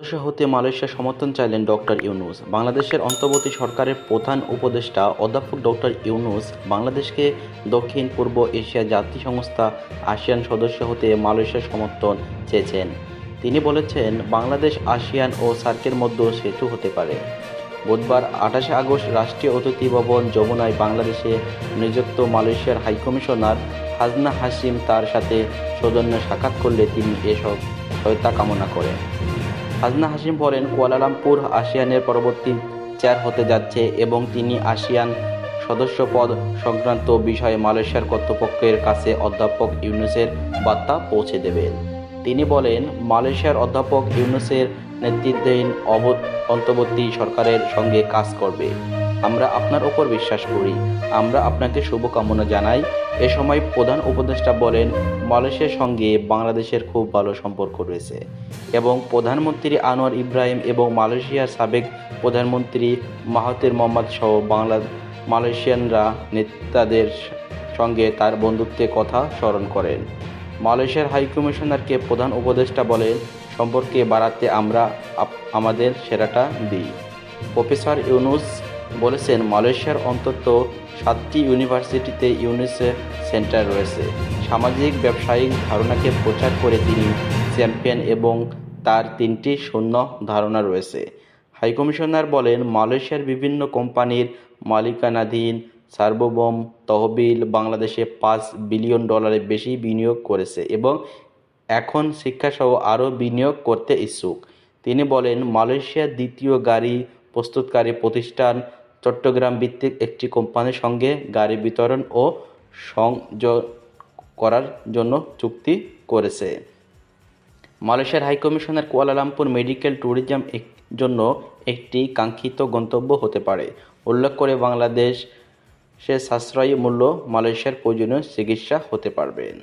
সদস্য হতে মালয়েশিয়ার সমর্থন চাইলেন ডক্টর ইউনুস। বাংলাদেশের অন্তর্বর্তী সরকারের প্রধান উপদেষ্টা অধ্যাপক ডক্টর ইউনুস বাংলাদেশকে দক্ষিণ, পূর্ব এশিয়া জাতি সংস্থা আসিয়ান সদস্য হতে মালয়েশিয়ার সমর্থন চেয়েছেন। তিনি বলেছেন, বাংলাদেশ আসিয়ান ও সার্কের মধ্যে সেতু হতে পারে। বুধবার আঠাশে আগস্ট রাষ্ট্রীয় অতিথি ভবন যমুনায় বাংলাদেশে নিযুক্ত মালয়েশিয়ার হাইকমিশনার হাজনা হাসিম তার সাথে সৌজন্য সাক্ষাৎ করলে তিনি এসব সহায়তা কামনা করেন। হাজনা হাসিম বলেন, কুয়ালালামপুর আসিয়ানের পরবর্তী চেয়ার হতে যাচ্ছে এবং তিনি আসিয়ান সদস্য পদ সংক্রান্ত বিষয়ে মালয়েশিয়ার কর্তৃপক্ষের কাছে অধ্যাপক ইউনুসের বার্তা পৌঁছে দেবেন। তিনি বলেন, মালয়েশিয়ার অধ্যাপক ইউনুসের নেতৃত্বাধীন অব- অন্তর্বর্তী সরকারের সঙ্গে কাজ করবে। আমরা আপনার ওপর বিশ্বাস করি। আমরা আপনাকে শুভকামনা জানাই। এ সময় প্রধান উপদেষ্টা বলেন, মালয়েশিয়ার সঙ্গে বাংলাদেশের খুব ভালো সম্পর্ক রয়েছে এবং প্রধানমন্ত্রী আনোয়ার ইব্রাহিম এবং মালয়েশিয়ার সাবেক প্রধানমন্ত্রী মাহাতির মোহাম্মদ সহ বাংলা, মালয়েশিয়ানরা নেতাদের সঙ্গে তার বন্ধুত্বের কথা স্মরণ করেন। মালয়েশিয়ার হাইকমিশনারকে প্রধান উপদেষ্টা বলেন, সম্পর্কে বাড়াতে আমরা আমাদের সেরাটা দিই। প্রফেসর ইউনুস বলেছেন, মালয়েশিয়ার অন্তত সাতটি ইউনিভার্সিটিতে ইউনিসেফ সেন্টার রয়েছে। সামাজিক, ব্যবসায়িক ধারণাকে প্রচার করে তিনি চ্যাম্পিয়ন এবং তার তিনটি শূন্য ধারণা রয়েছে। হাইকমিশনার বলেন, মালয়েশিয়ার বিভিন্ন কোম্পানির মালিকানাধীন সার্বভৌম তহবিল বাংলাদেশে পাঁচ বিলিয়ন ডলারের বেশি বিনিয়োগ করেছে এবং এখন শিক্ষাসহ আরও বিনিয়োগ করতে ইচ্ছুক। তিনি বলেন মালয়েশিয়ার দ্বিতীয় গাড়ি প্রস্তুতকারী প্রতিষ্ঠান চট্টগ্রাম ভিত্তিক একটি কোম্পানির সঙ্গে গাড়ি বিতরণ ও সংযোগ করার জন্য চুক্তি করেছে। মালয়েশিয়ার হাইকমিশনার কুয়ালালামপুর মেডিকেল ট্যুরিজম জন্য একটি কাঙ্ক্ষিত গন্তব্য হতে পারে। উল্লেখ করে বাংলাদেশ সে সাশ্রয়ী মূল্য মালয়েশিয়ার প্রয়োজনীয় চিকিৎসা হতে পারবেন